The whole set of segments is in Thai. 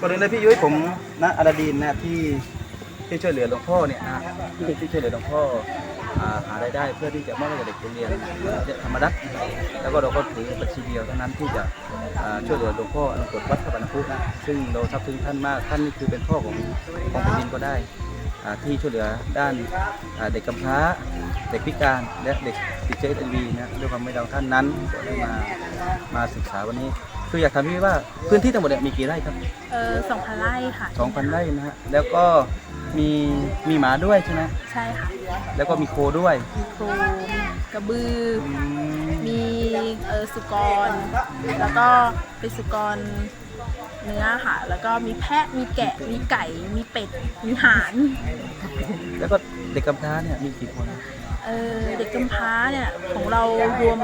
ก่อนอื่นเลยพี่ยุ้ยผมนะอาราดีนนะที่ที่ช่วยเหลือหลวงพ่อเนี่ยนะที่ที่ช่วยเหลือหลวงพ่ออ่าหารายได้เพื่อที่จะมอบให้กับเด็กโรงเรียนธรรมรัตน์แล้วก็เราก็ถือบัญชีเดียวเท่านั้นที่จะอ่าช่วยเหลือหลวงพ่ออนุกฎวัดพระบรรพุนะซึ่งเราทับถึงท่านมากท่านนี่คือเป็นพ่อของของแผ่นดินก็ได้อ่าที่ช่วยเหลือด้านอ่าเด็กกำพร้าเด็กพิการและเด็กติดเชื้อเอวีนะด้วยความไม่เราท่านนั้นก็ได้มามาศึกษาวันนี้ คืออยากถามพี่ว่าพื้นที่ทั้งหมดเนี่ยมีกี่ไร่ครับเออสองพันไร่ค่ะ 2,000ไร่นะฮะแล้วก็มีมีหมาด้วยใช่ไหมใช่ค่ะ แล้วก็มีโคด้วยมีครูมีกระบือ อืมมีเออสุกร แล้วก็เป็นสุกรเนื้อค่ะ แล้วก็มีแพะ มีแกะ มีไก่ มีเป็ด มีห่าน แล้วก็เด็กกำพร้าเนี่ยมีกี่คน เออเด็กกำพร้าเนี่ยของเรารวม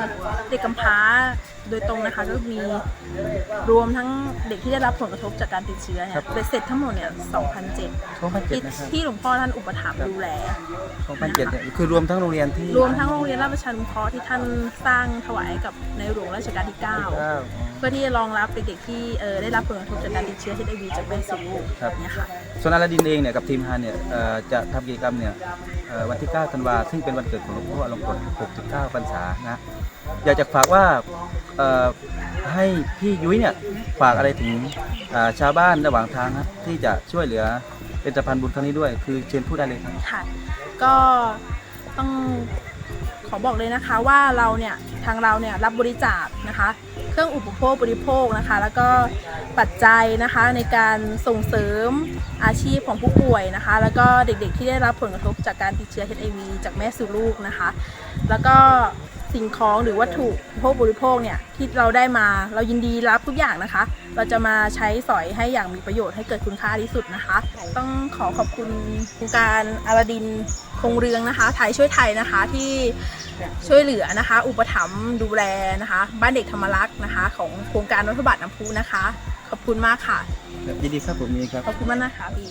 เด็กกำพร้าโดยตรงนะคะก็มีรวมทั้งเด็กที่ได้รับผลกระทบจากการติดเชื้อเนี่ยเป็นเสร็จทั้งหมดเนี่ย2,007 2,007ที่นะครับ ที่หลวงพ่อท่านอุปถัมภ์ดูแล 2,007เนี่ยคือรวมทั้งโรงเรียนที่รวมทั้งโรงเรียนราชประชานุเคราะห์ที่ท่านสร้างถวายให้กับในหลวงรัชกาลที่เก้า9เพื่อที่จะรองรับเด็กๆที่เอ่อได้รับผลกระทบจากการติดเชื้อ HIV จากแม่สู่ลูกครับ เนี่ยค่ะ ส่วนอาราดินเองเนี่ยกับทีมฮานเนี่ยเอ่อจะทำกิจกรรมเนี่ยเอ่อวันที่ 9 ธันวาซึ่งเป็นวันเกิดของหลวงพ่ออลงกฎ69พรรษานะ อยากจะฝากว่าให้พี่ยุ้ยเนี่ยฝากอะไรถึงชาวบ้านระหว่างทางครับที่จะช่วยเหลือเป็นสะพานบุญครั้งนี้ด้วย คือเชิญพูดได้เลยครับค่ะก็ต้องขอบอกเลยนะคะว่าเราเนี่ยทางเราเนี่ยรับบริจาคนะคะ รื่องอุปโภคบริโภคนะคะ แล้วก็ปัจจัยนะคะในการส่งเสริมอาชีพของผู้ป่วยนะคะ แล้วก็เด็กๆที่ได้รับผลกระทบจากการติดเชื้อ HIV จากแม่สู่ลูกนะคะ แล้วก็ สิ่งของหรือวัตถุอุปโภคบริโภคเนี่ยที่เราได้มาเรายินดีรับทุกอย่างนะคะ เราจะมาใช้สอยให้อย่างมีประโยชน์ให้เกิดคุณค่าที่สุดนะคะ ต้องขอขอบคุณโครงการอาราดินคงเรืองนะคะ ไทยช่วยไทยนะคะที่ช่วยเหลือนะคะ อุปถัมภ์ดูแลนะคะ บ้านเด็กธรรมรักษ์นะคะ ของโครงการรัฐบาลน้ำพุนะคะ ขอบคุณมากค่ะยินดีครับผมมีครับขอบคุณมากนะคะพี่